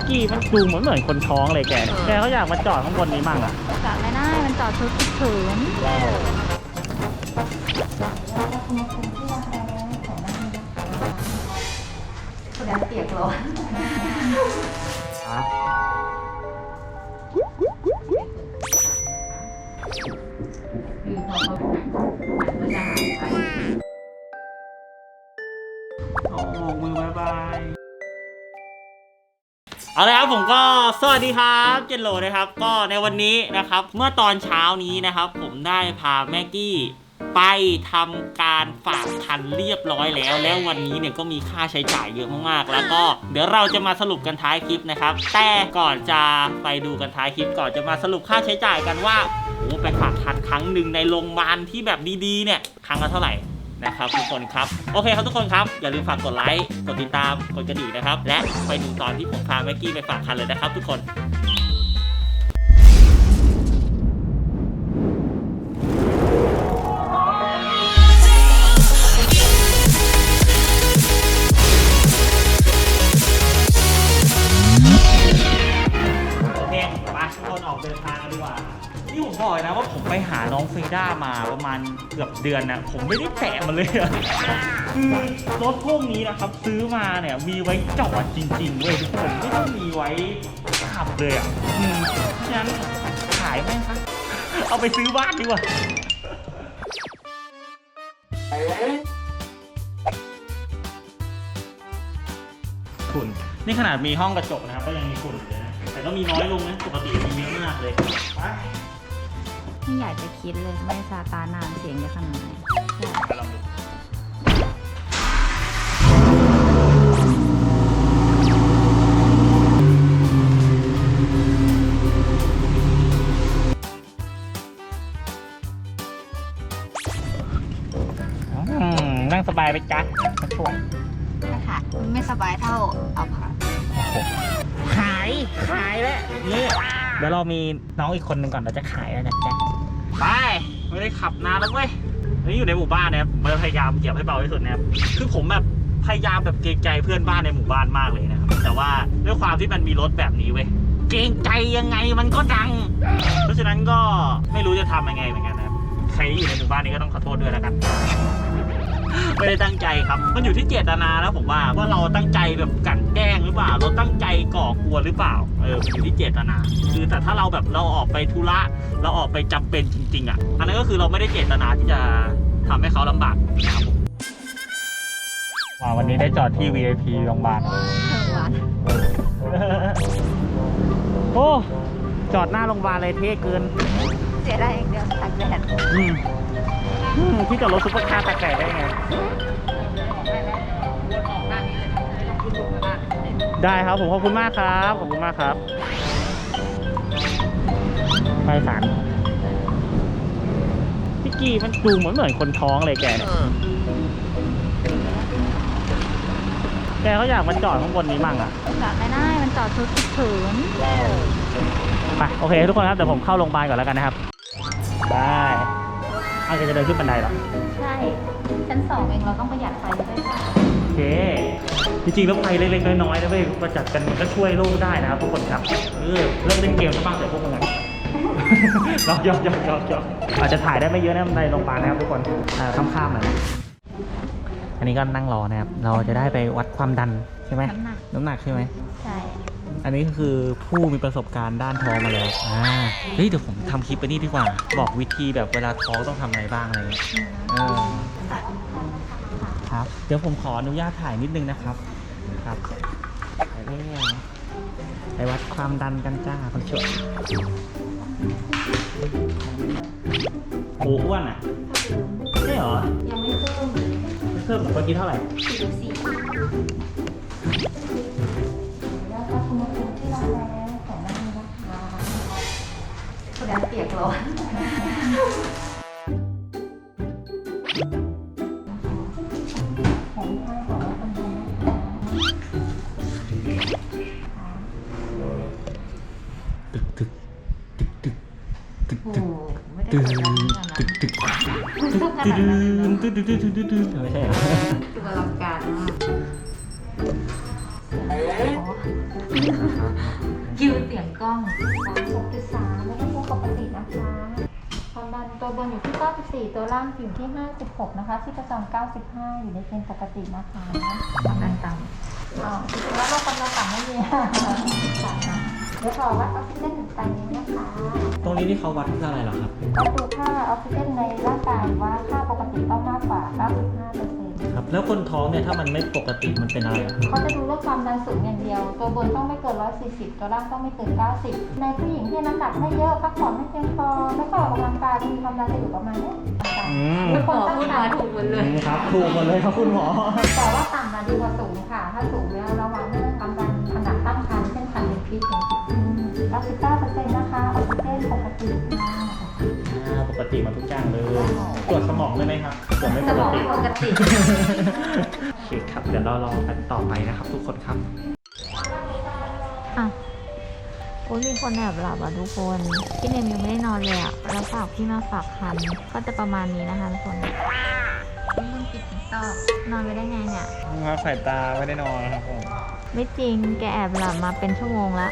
พี่กี้มันดูเหมือนเหมือนคนท้องเลยแกเนี่ยแกเขาอยากมาจอดข้างบนนี้มั่งอะ จอดไม่ได้ มันจอดชุดฉุกเฉินคุณแอนเปียกร้อนคือพอเขามันจะหายไปโอ้มือบายบาย เอาเลยครับผมก็สวัสดีครับเจนโลนะครับ ก็ในวันนี้นะครับ เมื่อตอนเช้านี้นะครับ ผมได้พาแม็กกี้ไปทำการฝากคันเรียบร้อยแล้ว แล้ววันนี้เนี่ยก็มีค่าใช้จ่ายเยอะมากๆ แล้วก็เดี๋ยวเราจะมาสรุปกันท้ายคลิปนะครับ แต่ก่อนจะไปดูกันท้ายคลิปก่อนจะมาสรุปค่าใช้จ่ายกันว่าโอ้ไปฝากคันครั้งหนึ่งในโรงพยาบาลที่แบบดีๆเนี่ยครั้งละเท่าไหร่ นะครับทุกคนครับ โอเคครับทุกคนครับ อย่าลืมฝากกดไลค์ กดติดตาม กดกระดิ่งนะครับ และไปดูตอนที่ผมพาแม็กกี้ไปฝากคันเลยนะครับทุกคน ไปหาน้องฟรีด้ามาประมาณเกือบเดือนนะผมไม่ได้แตะมันเลยอะคือรถพวกนี้นะครับซื้อมาเนี่ยมีไว้จอดจริงๆเว้ยทุกคนไม่ต้องมีไว้ขับเลยอะอืมเพราะฉะนั้นขายแม่งซะเอาไปซื้อบ้านดีกว่าฝุ่นนี่ขนาดมีห้องกระจกนะครับก็ยังมีฝุ่นเลยนะแต่ก็มีน้อยลงนะปกติมีเยอะมากเลยไป ไม่อยากจะคิดเลยไม่ซาตานานเสียงจะขนาดไหนไปลองดูอืมนั่งสบายไปจ้ะมาช่วยค่ะไม่สบายเท่าเอาผ่าขาย ขายแล้วนี่เดี๋ยวเรามีน้องอีกคนหนึ่งก่อนเราจะขายแล้วนะจ๊ะ ไป ไม่ได้ขับนานแล้วเว้ยนี่อยู่ในหมู่บ้านนะครับเราพยายามเหยียบให้เบาที่สุดนะครับคือผมแบบพยายามแบบเกรงใจเพื่อนบ้านในหมู่บ้านมากเลยนะครับแต่ว่าด้วยความที่มันมีรถแบบนี้เว้ยเกรงใจยังไงมันก็ดัง เพราะฉะนั้นก็ไม่รู้จะทำยังไงเหมือนกันนะครับใครที่อยู่ในหมู่บ้านนี้ก็ต้องขอโทษด้วยแล้วกัน ไม่ได้ตั้งใจครับ มันอยู่ที่เจตนาแล้วผมว่าว่าเราตั้งใจแบบกลันแกล้งหรือเปล่า เราตั้งใจก่อกวนหรือเปล่าเออมันอยู่ที่เจตนา คือแต่ถ้าเราแบบเราออกไปธุระเราออกไปจำเป็นจริง ๆ อะ อันนั้นก็คือเราไม่ได้เจตนาที่จะทำให้เขาลำบากนะครับผมวันนี้ได้จอดที่ VIP โรงพยาบาลเออหวานโอ้จอดหน้าโรงพยาบาลเลยเท่เกิน เสียได้เองเดียวตากแดด อืมอืมที่จอดรถซุปเปอร์คาร์ตากแดดได้ไง ได้ครับผมขอบคุณมากครับ ขอบคุณมากครับ ไปสารพี่กี้มันดูเหมือนเหมือนคนท้องเลยแกเนี่ยแกเขาอยากมาจอดข้างบนนี้มั่งอะ จอดไม่ได้ มันจอดชุดฉุกเฉิน ไป โอเค ทุกคนครับ เดี๋ยวผมเข้าโรงพยาบาลก่อนแล้วกันนะครับได้เอาแกจะเดินขึ้นบันไดเหรอ ใช่ ชั้นสองเองเราต้องประหยัดไฟด้วยค่ะโอเค จริงๆแล้วไฟเล็กๆ น้อยๆนะเว้ยประจัดกันมันก็ช่วยโลกได้นะครับทุกคนครับเออเริ่มเล่นเกมซะบ้างเถอะพวกมึงอะ ยอกยอกยอกยอกยอกอาจจะถ่ายได้ไม่เยอะนะในโรงพยาบาลนะครับทุกคนอ่าข้ามๆหน่อยนะอันนี้ก็นั่งรอนะครับ เราจะได้ไปวัดความดันใช่ไหมน้ำหนัก น้ำหนักใช่ไหม ใช่ อันนี้ก็คือผู้มีประสบการณ์ด้านท้องมาแล้วอ่าเฮ้ยเดี๋ยวผมทำคลิปไปนี่ดีกว่า บอกวิธีแบบเวลาท้องต้องทำอะไรบ้างอะไรเงี้ยเออครับ เดี๋ยวผมขออนุญาตถ่ายนิดนึงนะครับครับไปเรื่อยๆไปวัดความดันกันจ้าคนสวยโอ้อ้วนอะใช่เหรอยังไม่เพิ่มเพิ่มเมื่อกี้เท่าไหร่ สี่สี่แล้ คุณแอนเปียกร้อนของไทยของเราคนไทยนะคะตึกตึกตึกตึกตึกโอ้ตึกไม่ได้ตึกขนาดนั้นนะตึกตึกตึกตึกตึกตึกตึกตึกตึกตึกไม่ใช่เหรอคืออลังการมากคิวเสียงกล้องสามหกจุดสามไม่ต้อง ปกตินะคะความดันตัวบนอยู่ที่ 94 ตัวล่างอยู่ที่ 56 นะคะที่ประจำ95 อยู่ในเกณฑ์ปกตินะคะความดันต่อ๋อจริงๆแล้วโรคความดันต่ำไม่มีค่ะเดี๋ยวขอวัดออกซิเจนไตนี้นะคะ ตรงนี้ที่เขาวัดเพื่ออะไรเหรอครับ ก็ดูค่าออกซิเจนในร่างกายว่าค่าปกติต้องมากกว่า 95เปอร์เซ็นต์ ครับ แล้วคนท้องเนี่ยถ้ามันไม่ปกติมันเป็นอะไรอะเขาจะดูเรื่องความดันสูงอย่างเดียว ตัวบนต้องไม่เกิน 140 ตัวล่างต้องไม่เกิน 90 ในผู้หญิงที่น้ำหนักไม่เยอะพักผ่อนไม่เพียงพอไม่ค่อยออกกำลังกายมีความดันจะอยู่ประมาณเนี้ยอืมำหมอพูดมาถูกหมดเลยครับถูกหมดเลยครับคุณหมอ แต่ว่าต่ำมาดีกว่าสูงค่ะ ถ้าสูงแล้วระวังเรื่องความดันขนาดตั้งครรภ์เช่นคันเป็นพิษอย่าง99%นะคะออกซิเจนปกติค่ะอ่าปก ติหมาทุกอย่างเลย ตรวจสมองได้ไหมครับตรวจไม่สปมกองติปกติโอเคครับ เดี๋ยวเรารอกันต่อไปนะครับ ทุกคนครับอะโอ้ยมีคนแอบหลับอะทุกคน พี่เนมยังไม่ได้นอนเลยอะแล้วฝากพี่มาฝากคัน ก็จะประมาณนี้นะคะทุกคนมึงปิดติ๊กต็อกนอนไปได้ไงเนี่ยมาสายตาไม่ได้นอนนะครับผม ไม่จริง แกแอบหลับมาเป็นชั่วโมงละ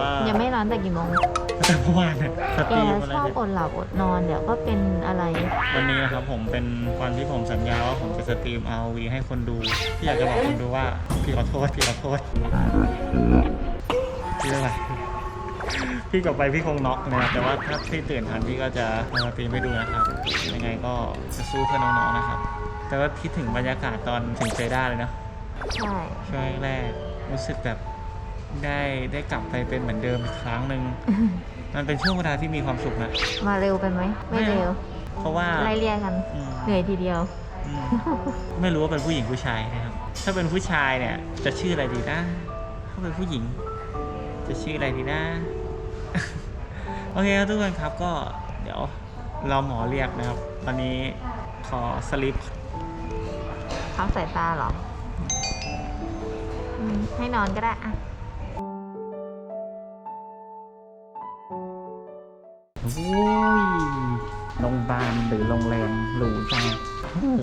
ว่ายังไม่นอนแต่กี่โมงแต่เมื่อวานเนี่ยสแกตรีมอะไรชอบเนี่ยอดหลับอดนอนเดี๋ยวก็เป็นอะไร วันนี้นะครับผมเป็นวันที่ผมสัญญาว่าผมจะสตรีม RV ให้คนดูพี่อยากจะบอกคนดูว่าพี่ขอโทษพี่ขอโทษพี่อะไรพี่กลับไปพี่คงน็อกนะครับแต่ว่าถ้าพี่ตื่นทันพี่ก็จะมาสตรีมให้ดูนะครับ ยังไงก็จะสู้เพื่อน้องๆนะครับ แต่ว่าคิดถึงบรรยากาศตอนถึงเซด้าเลยเนอะใช่ ช่วงแรกรู้สึกแบบ ได้ได้กลับไปเป็นเหมือนเดิมอีกครั้งหนึ่งมันเป็นช่วงเวลาที่มีความสุขนะมาเร็วไปไหม ไม่เร็ว เพราะว่าไล่เรียกกันอืมเหนื่อยทีเดียวอืมไม่รู้ว่าเป็นผู้หญิงผู้ชายนะครับ ถ้าเป็นผู้ชายเนี่ย จะชื่ออะไรดีนะถ้าเป็นผู้หญิง จะชื่ออะไรดีนะโอเคครับทุกคนครับก็เดี๋ยวเราหมอเรียกนะครับ ตอนนี้ขอสลิปพักสายตาเหรออืมให้นอนก็ได้อะ อ้ยโรงพยาบาลหรือโรงแรมหรูจังอืม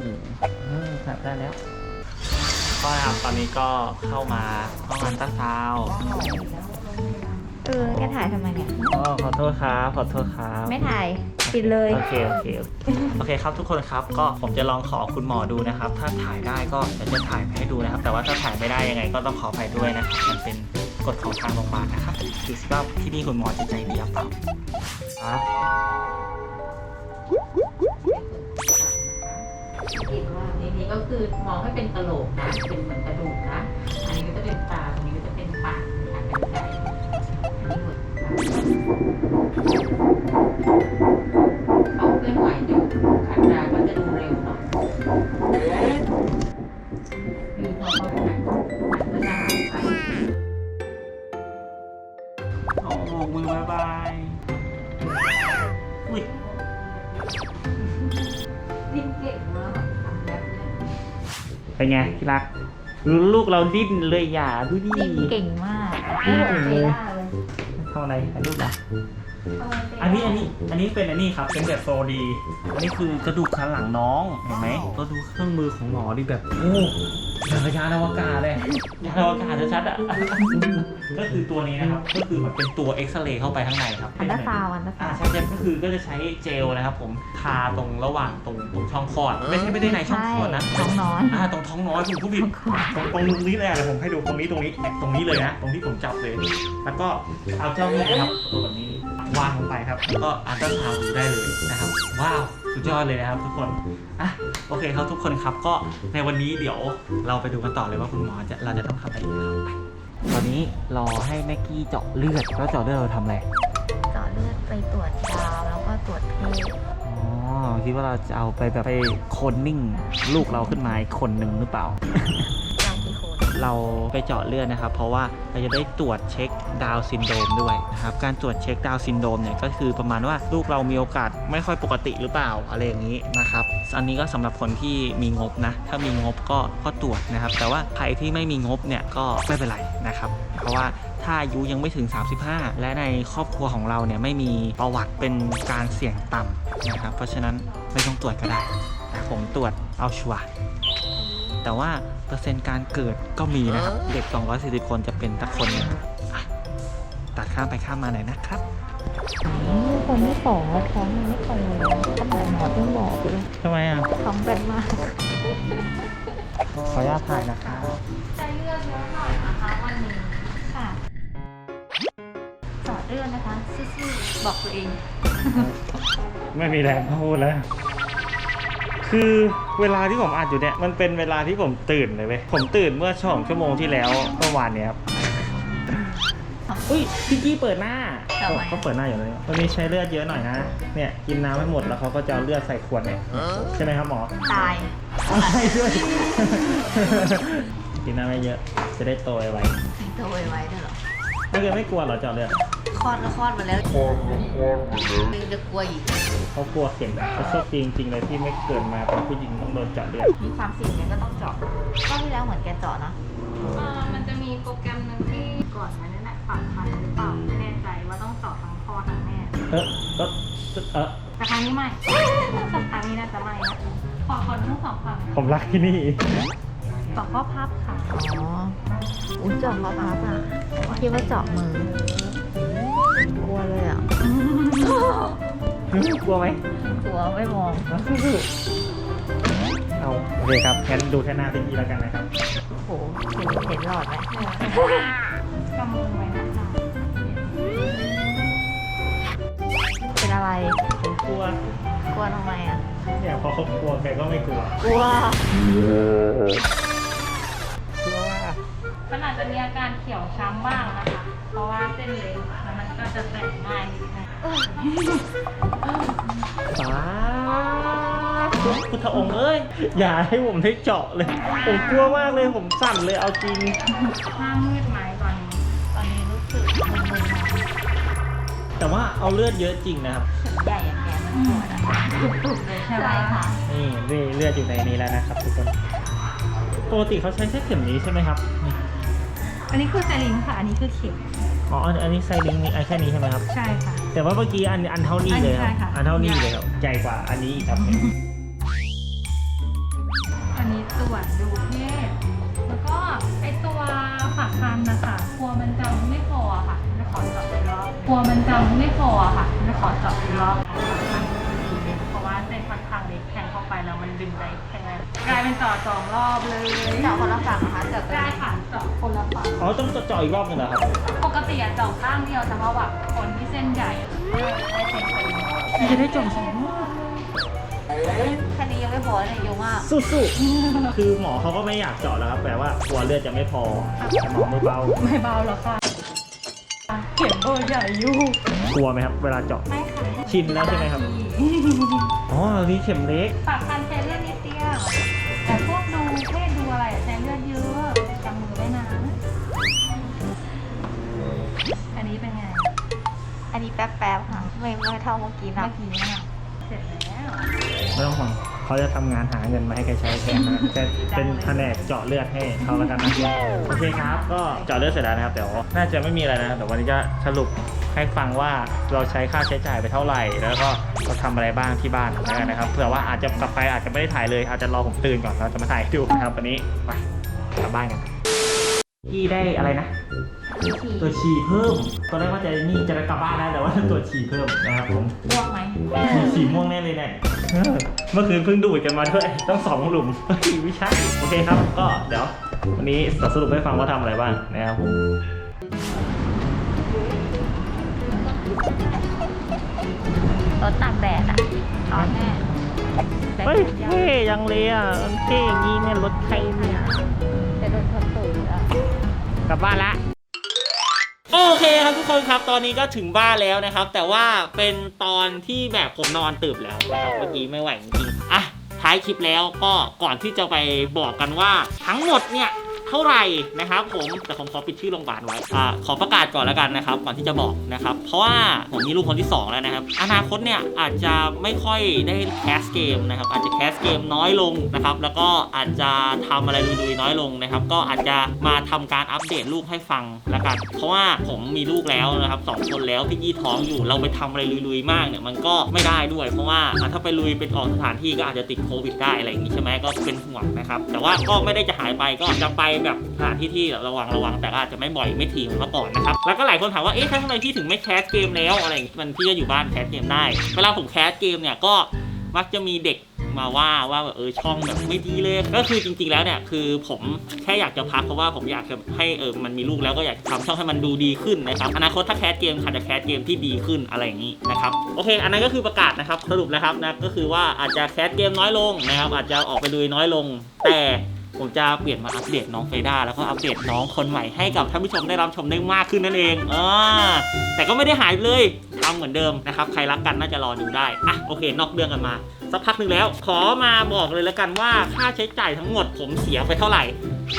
อืมครับได้แล้ว ก็ครับตอนนี้ก็เข้ามาห้องอันตราซาวด์เออแกถ่ายทำไมเนี่ย อ๋อขอโทษครับขอโทษครับ ไม่ถ่าย ปิดเลย โอเค โอเค โอเคครับทุกคนครับ ก็ผมจะลองขอคุณหมอดูนะครับ ถ้าถ่ายได้ก็เดี๋ยวจะถ่ายให้ดูนะครับ แต่ว่าถ้าถ่ายไม่ได้ยังไงก็ต้องขออภัยด้วยนะครับมันเป็น กฎของทางโรงพยาบาลนะครับดูสิว่าที่นี่คุณหมอจะใจดีหรือเปล่าครับสังเกตว่าในนี้ก็คือมองให้เป็นกระโหลกนะ เป็นเหมือนกระดูกนะ อันนี้ก็จะเป็นตาอันนี้ก็จะเป็นปากนะคะเป็นใจอันนี้หมดเขาเคลื่อนไหวอยู่ขันดาก็จะดูเร็วหน่อยคือพอเขาหันหันก็จะหายไป โอ้โบกมือบายบาย อุ้ยดิ้นเก่งมากทำแบบเนี้ยเป็นไงที่รัก ลูกเราดิ้นเลยอย่าดูดิดิ้นเก่งมากดิ้นไม่หลเก่งงเซเลยด้าเลยทำอะไรถ่ายรูปเหรออันนี้อันนี้อันนี้เป็นอันนี้ครับเป็นแบบโฟดีอันนี้คือกระดูกสันหลังน้องเห็นไหมก็ดูเครื่องมือของหมอดีแบบโอ้ อย่างกับยานอวกาศเลยยานอวกาศชัดๆอะ ก็คือตัวนี้นะครับ ก็คือมันเป็นตัวเอ็กซเรย์เข้าไปข้างในครับอันตราซาวด์อันตราอ่าซาวด์ใช่ใช่ก็คือก็จะใช้เจลนะครับผมทาตรงระหว่างตรงตรงช่องคลอด ไม่ใช่ไม่ได้ในช่องคลอดนะท้องน้อย อ่าตรงท้องน้อยผมผู้ผิด ตรงตรงนี้เลยอะเดี๋ยวผมให้ดูตรงนี้ตรงนี้ตรงนี้เลยนะ ตรงที่ผมจับเลย แล้วก็เอาเจ้านี่นะครับตัวแบบนี้ วางลงไปครับแล้วก็อัลตราซาวด์ดูได้เลยนะครับ ว้าวสุดยอดเลยนะครับทุกคนอะโอเคครับทุกคนครับก็ในวันนี้เดี๋ยวเราไปดูกันต่อเลยว่าคุณหมอจะเราจะต้องทำอะไรนะครับไปตอนนี้รอให้แม็กกี้เจาะเลือดแล้วเจาะเลือดเราทำอะไรเจาะเลือดไปตรวจดาวแล้วก็ตรวจเพศอ๋อคิดว่าเราจะเอาไปแบบไปโคนนิ่ง ลูกเราขึ้นมาอีกคนหนึ่งหรือเปล่าดาวกี่คน เราไปเจาะเลือดนะครับ เพราะว่าเราจะได้ตรวจเช็คดาวซินโดรมด้วยนะครับการตรวจเช็คดาวซินโดรมเนี่ยก็คือประมาณว่าลูกเรามีโอกาสไม่ค่อยปกติหรือเปล่าอะไรอย่างนี้นะครับอันนี้ก็สำหรับคนที่มีงบนะ ถ้ามีงบก็ก็ตรวจนะครับ แต่ว่าใครที่ไม่มีงบเนี่ยก็ไม่เป็นไรนะครับ เพราะว่าถ้าอายุยังไม่ถึง 35 และในครอบครัวของเราเนี่ยไม่มีประวัติเป็นการเสี่ยงต่ำนะครับ เพราะฉะนั้นไม่ต้องตรวจก็ได้ แต่ผมตรวจเอาชัวร์แต่ว่า เปอร์เซ็นต์การเกิดก็มีนะครับ เด็ก 240 คนจะเป็นตักคนหนึ่งอะตัดข้ามไปข้ามมาหน่อยนะครับนี่คนที่สองอะท้องยังไม่โตเลยขนาดหมอต้องบอกเลยทำไมอะท้องเป็นมาก ขออนุญาตถ่ายนะครับใช้เลือดเยอะหน่อยนะคะวันนี้ค่ะจอดเลือดนะคะซื่อๆบอกตัวเอง ไม่มีแรงพูดแล้ว คือเวลาที่ผมอัดอยู่เนี่ยมันเป็นเวลาที่ผมตื่นเลยเว้ยผมตื่นเมื่อสองชั่วโมงที่แล้วเมื่อวานเนี้ยครับอุ้ยพี่กี้เปิดหน้าทำไมเขาเปิดหน้าอยู่เลยวันนี้ใช้เลือดเยอะหน่อยนะเนี่ยกินน้ำไม่หมดแล้วเขาก็จะเอาเลือดใส่ขวดเนี่ยใช่ไหมครับหมอ ตายใช่ด้วย กินน้ำไม่เยอะ จะได้โตไวถึงโตไวๆด้วยเหรอๆถ้าเกิดไม่กลัวเหรอเจาะเลือด คลอดก็คลอดมาแล้วยังจะกลัวอีกเขากลัวเข็มเขาโชคดีจริงๆเลยที่ไม่เกิดมาเป็นผู้หญิงต้องโดนเจาะเลือดมีความเสี่ยงเนี่ยก็ต้องเจาะรอบที่แล้วเหมือนแกเจาะเนอะอ่ามันจะมีโปรแกรมหนึ่งที่ก่อนอันนั้นแหละปรับพันหรือเปล่าไม่แน่ใจว่าต้องต่อทั้งพ่อทั้งแม่เออก็เออแต่ครั้งนี้ไม่ครั้งนี้น่าจะไม่นะขอคนทั้งสองฝั่งผมรักที่นี่ต่อข้อพับค่ะ อ๋ออุ้ยเจาะเขาพับอะคิดว่าเจาะมือกลั วเลยอะ กลัวไหมกลัวไม่มอง เอาโอเคครับงั้นดูแค่หน้าพี่กี้แล้วกันนะครับโหเห็นเห็นหลอดไหมกำมือไว้นะคะเป็นอะไรผมกลัวกลัวทำไมอะ เนี่ยพอเขากลัวแกก็ไม่กลัว กลัว กลัวว่า มันอาจจะมีอาการเขียวช้ำบ้างนะคะ เพราะว่าเส้นเล็กแล้วมัน ก็จะแตกง่ายนิดนึงสาธุพุทธองค์เอ้ย อย่าให้ผมได้เจาะเลย ผมกลัวมากเลยผมสั่นเลยเอาจริงหน้ามืดไหมตอนนี้ตอนนี้รู้สึกมึนๆนะแต่ว่าเอาเลือดเยอะจริงนะครับเข็มใหญ่อย่างแกมันปวดอะตุกๆเลยใช่ไหมใช่ค่ะนี่นี่เลือดอยู่ในนี้แล้วนะครับทุกคนปกติเขาใช้แค่เข็มนี้ใช่ไหมครับนี่อันนี้คือไซลิงค่ะ อันนี้คือเข็ม อ๋ออันอันนี้ไซลิงมีอันแค่นี้ใช่ไหมครับ ใช่ค่ะ แต่ว่าเมื่อกี้อันอันเท่านี้เลยครับ อันนี้ใช่ค่ะอันเท่านี้เลยครับ ใหญ่กว่าอันนี้อีกครับ อันนี้ตรวจดูเพศแล้วก็ไอตัวฝักคันนะคะกลัวมันจะไม่พออะค่ะจะขอเจาะอีกรอบกลัวมันจะไม่พออะค่ะจะขอเจาะอีกรอบเพราะว่าเส้นค่อนข้างเล็กแทงเข้าไปแล้วมันดึงได้แค่นั้น กลายเป็นเจาะสองรอบเลยเจาะคนละฝั่งนะคะเจาะตัวได้นี้ค่ะเจาะคนละฝั่งอ๋อต้องเจาะอีกรอบหนึงเหรอครับปกติอะเจาะข้างเดียวเฉพาะแบบคนที่เส้นใหญ่ได้เส้นไปจะได้เจาะสองรอบแค่นี้ยังไม่พอเลยเยอะมากสู้ๆคือหมอเขาก็ไม่อยากเจาะแล้วครับแปลว่ากลัวเลือดจะไม่พอแต่หมอมือเบาไม่เบาหรอกค่ะเข็มเบอร์ใหญ่อยู่กลัวไหมครับ เวลาเจาะไม่ค่ะชินแล้วใช่ไหมครับอ๋ออันนี้เข็มเล็กปากคันใช้เลือดนิดเดียว แป๊บๆค่ะไม่ไม่เท่าเมื่อกี้นะ เมื่อกี้น่ะเสร็จแล้วไม่ต้องห่วงเขาจะทำงานหาเงินมาให้แกใช้แทนนะแกเป็นแผนกเจาะเลือดให้เขาแล้วกันนะโอเคครับ ก็เจาะเลือดเสร็จแล้วนะครับเดี๋ยวน่าจะไม่มีอะไรนะครับเดี๋ยววันนี้จะสรุปให้ฟังว่าเราใช้ค่าใช้จ่ายไปเท่าไหร่ แล้วก็เราทำอะไรบ้างที่บ้านแล้วกันนะครับเผื่อว่าอาจจะกลับไปอาจจะไม่ได้ถ่ายเลยอาจจะรอผมตื่นก่อนเราจะมาถ่ายให้ดูนะครับวันนี้ไปกลับบ้านกัน กี้ได้อะไรนะ ตัวฉี่เพิ่ม ตอนแรกว่าจะนี่จะกลับบ้านแล้วแต่ว่าตัวฉี่เพิ่มนะครับผมอ้วกไหมฉี่ม่วงแน่เลยเนี่ยเออเมื่อคืนเพิ่งดูดกันมาด้วยต้องสองหลุมเฮ้ยไม่ใช่โอเคครับ ก็เดี๋ยววันนี้สรุปให้ฟังว่าทำอะไรบ้างนะครับผมรถตากแดดอะร้อนแน่แดดเฮ้ยยาวเท่ยังเลยอะมันเท่อย่างนี้เนี่ยรถใครเนี่ย กลับบ้านละโอเคครับทุกคนครับตอนนี้ก็ถึงบ้านแล้วนะครับ แต่ว่าเป็นตอนที่แบบผมนอนตื่นแล้วนะครับเมื่อกี้ไม่ไหวจริงๆอะท้ายคลิปแล้วก็ก่อนที่จะไปบอกกันว่า ทั้งหมดเนี่ย เท่าไหร่นะครับผมแต่ผมขอปิดชื่อโรงพยาบาลไว้อ่าขอประกาศก่อนแล้วกันนะครับก่อนที่จะบอกนะครับเพราะว่าผมมีลูกคนที่สองแล้วนะครับอนาคตเนี่ยอาจจะไม่ค่อยได้แคสเกมนะครับอาจจะแคสเกมน้อยลงนะครับแล้วก็อาจจะทำอะไรลุยๆน้อยลงนะครับก็อาจจะมาทำการอัปเดตลูกให้ฟังแล้วกัน เพราะว่าผมมีลูกแล้วนะครับสองคนแล้วพี่ยี่ท้องอยู่เราไปทำอะไรลุยๆมากเนี่ยมันก็ไม่ได้ด้วย เพราะว่าถ้าไปลุยเป็นออกสถานที่ก็อาจจะติดโควิดได้อะไรอย่างนี้ใช่ไหมก็เป็นห่วงนะครับแต่ว่าก็ไม่ได้จะหายไปก็จะไปแบบสถานที่ที่ระวังระวังแต่อาจจะไม่บ่อยไม่ถี่เหมือนเมื่อก่อนนะครับแล้วก็หลายคนถามว่าเอ๊ะทำไมพี่ถึงไม่แคสเกมแล้วอะไรอย่างงี้มันพี่ก็อยู่บ้านแคสเกมได้เวลาผมแคสเกมเนี่ยก็มักจะมีเด็กมาว่าว่าแบบเออช่องแบบไม่ดีเลย ก็คือจริงๆแล้วเนี่ยคือผมแค่อยากจะพักเพราะว่าผมอยากจะให้เออมันมีลูกแล้วก็อยากทำช่องให้มันดูดีขึ้นนะครับอนาคตถ้าแคสเกมอาจจะแคสเกมที่ดีขึ้นอะไรอย่างนี้นะครับโอเค อันนั้นก็คือประกาศนะครับสรุปนะครับนะก็คือว่าอาจจะแคสเกมน้อยลงนะครับอาจจะออกไปดูน้อยลงแต่ ผมจะเปลี่ยนมาอัปเดตน้องเฟด้าแล้วก็อัปเดตน้องคนใหม่ให้กับท่านผู้ชมได้รับชมได้มากขึ้นนั่นเองอ่าแต่ก็ไม่ได้หายไปเลยทำเหมือนเดิมนะครับ ใครรักกันน่าจะรอดูได้อะโอเค นอกเรื่องกันมา สักพักหนึ่งแล้ว ขอมาบอกเลยแล้วกันว่าค่าใช้จ่ายทั้งหมดผมเสียไปเท่าไหร่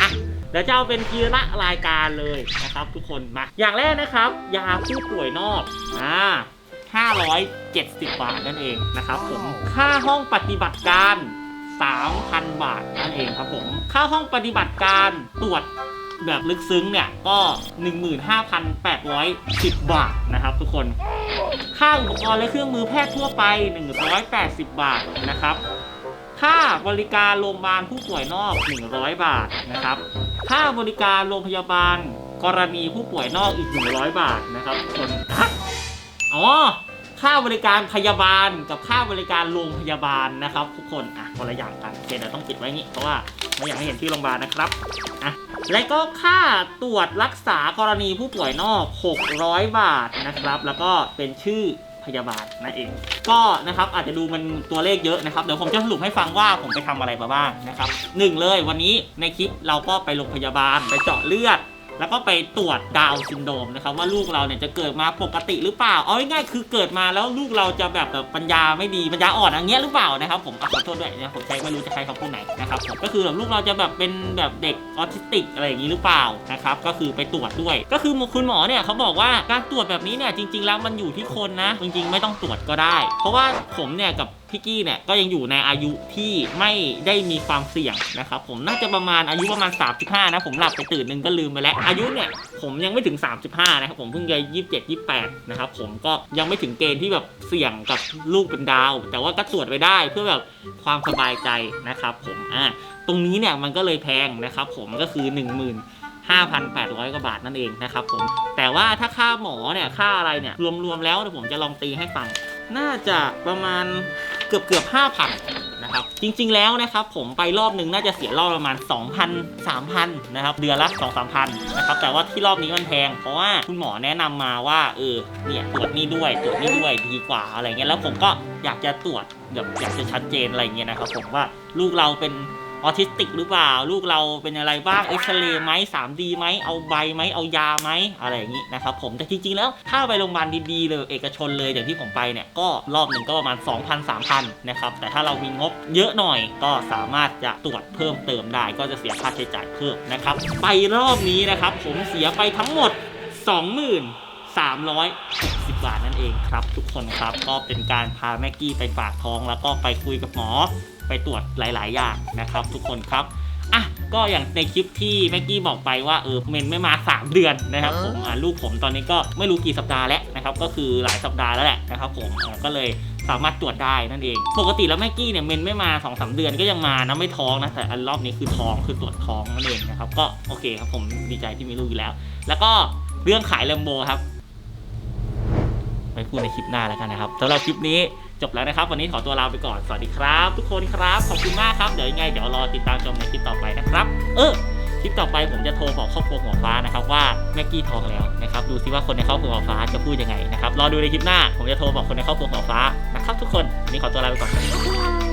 อะเดี๋ยวจะเอาเป็นทีละรายการเลยนะครับ ทุกคนมา อย่างแรกนะครับ ยาผู้ป่วยนอกอ่า570 บาทนั่นเองนะครับผมค่าห้องปฏิบัติการ 3,000 บาทนั่นเองครับผม ค่าห้องปฏิบัติการตรวจแบบลึกซึ้งเนี่ยก็ 15,810 บาทนะครับทุกคน ค่าอุปกรณ์และเครื่องมือแพทย์ทั่วไป 180 บาทนะครับ ค่าบริการโรงพยาบาลผู้ป่วยนอก 100 บาทนะครับ ค่าบริการโรงพยาบาลกรณีผู้ป่วยนอกอีก 100 บาทนะครับทุกคนอ๋อ ค่าบริการพยาบาลกับค่าบริการโรงพยาบาลนะครับ ทุกคนอะคนละอย่างกันโอเคเดี๋ยวต้องปิดไว้งี้เพราะว่าไม่อยากให้เห็นที่โรงพยาบาลนะครับอะและก็ค่าตรวจรักษากรณีผู้ป่วยนอก 600 บาทนะครับ แล้วก็เป็นชื่อพยาบาลนั่นเอง ก็นะครับอาจจะดูมันตัวเลขเยอะนะครับ เดี๋ยวผมจะสรุปให้ฟังว่าผมไปทำอะไรมาบ้างนะครับหนึ่งเลยวันนี้ในคลิปเราก็ไปโรงพยาบาลไปเจาะเลือด แล้วก็ไปตรวจดาวซินโดรมนะครับว่าลูกเราเนี่ยจะเกิดมาปกติหรือเปล่า เอาง่ายๆคือเกิดมาแล้วลูกเราจะแบบแบบปัญญาไม่ดีปัญญาอ่อนอย่างเงี้ยหรือเปล่านะครับผมขอโทษด้วยนะผมใช้ไม่รู้จะใช้คำพูดไหนนะครับผมก็คือแบบลูกเราจะแบบเป็นแบบเด็กออทิสติกอะไรอย่างนี้หรือเปล่านะครับก็คือไปตรวจด้วย ก็คือคุณหมอเนี่ยเขาบอกว่าการตรวจแบบนี้เนี่ยจริง ๆ แล้วมันอยู่ที่คนนะ จริงๆ ไม่ต้องตรวจก็ได้ เพราะว่าผมเนี่ยกับ พี่กี้เนี่ยก็ยังอยู่ในอายุที่ไม่ได้มีความเสี่ยงนะครับผมน่าจะประมาณอายุประมาณ 35 นะ ผมหลับไปตื่นหนึ่งก็ลืมไปแล้ว อายุเนี่ยผมยังไม่ถึง 35 นะครับผมเพิ่งจะ27 28 นะครับผมก็ยังไม่ถึงเกณฑ์ที่แบบเสี่ยงกับลูกเป็นดาว แต่ว่าก็ตรวจไปได้เพื่อแบบความสบายใจนะครับผมอ่าตรงนี้เนี่ยมันก็เลยแพงนะครับผมก็คือ 1 0 0 0 0 5,800 กว่าบาทนั่นเองนะครับผม แต่ว่าถ้าค่าหมอเนี่ย ค่าอะไรเนี่ย รวมๆแล้วเดี๋ยวผมจะลองตีให้ฟัง น่าจะประมาณ เกือบเกือบห้าพันนะครับ จริง ๆ แล้วนะครับ ผมไปรอบนึงน่าจะเสียรอบประมาณ 2,000 3,000นะครับ เดือนละ 2 3พันนะครับ แต่ว่าที่รอบนี้มันแพง เพราะว่าคุณหมอแนะนำมาว่า เออ เนี่ยตรวจนี่ด้วย ตรวจนี่ด้วยดีกว่าอะไรเงี้ย แล้วผมก็อยากจะตรวจแบบอยากจะชัดเจนอะไรเงี้ยนะครับ ผมว่าลูกเราเป็น ออทิสติกหรือเปล่า ลูกเราเป็นอะไรบ้างเอ็กซเรย์ไหม 3D ไหมเอาใบไหมเอายาไหมอะไรอย่างนี้นะครับผมแต่จริงๆแล้วถ้าไปโรงพยาบาลดีๆเลยเอกชนเลยอย่างที่ผมไปเนี่ยก็รอบหนึ่งก็ประมาณ 2,000 3,000นะครับแต่ถ้าเรามีงบเยอะหน่อยก็สามารถจะตรวจเพิ่มเติมได้ ก็จะเสียค่าใช้จ่ายเพิ่มนะครับไปรอบนี้นะครับผมเสียไปทั้งหมด2360 บาทนั่นเองครับ ทุกคนครับก็เป็นการพาแม็กกี้ไปฝากท้องแล้วก็ไปคุยกับหมอ ไปตรวจหลาย ๆ อย่างนะครับ ทุกคนครับอะก็อย่างในคลิปที่แม็กกี้บอกไปว่าเออเมนไม่มา 3 เดือนนะครับผมอ่าลูกผมตอนนี้ก็ไม่รู้กี่สัปดาห์แล้วนะครับก็คือหลายสัปดาห์แล้วแหละนะครับผมอ่าก็เลยสามารถตรวจได้นั่นเอง ปกติแล้วแม็กกี้เนี่ยเมนไม่มา2อสเดือนก็ยังมานะไม่ท้องนะแต่อันรอบนี้คือท้องคือตรวจท้องนั่นเองนะครับก็โอเคครับผมดีใจที่มีลูกอยู่แล้ว แล้วก็เรื่องขายแลมโบครับ ไปพูดในคลิปหน้าแล้วกันนะครับสำหรับคลิปนี้จบแล้วนะครับ วันนี้ขอตัวลาไปก่อน สวัสดีครับ ทุกคนครับ ขอบคุณมากครับ เดี๋ยวยังไง เดี๋ยวรอติดตามชมในคลิปต่อไปนะครับ เออ คลิปต่อไปผมจะโทรบอกครอบครัวหัวฟ้านะครับว่าแม็กกี้ท้องแล้วนะครับ ดูซิว่าคนในครอบครัวหัวฟ้าจะพูดยังไงนะครับ รอดูในคลิปหน้า ผมจะโทรบอกคนในครอบครัวหัวฟ้านะครับ ทุกคน วันนี้ขอตัวลาไปก่อน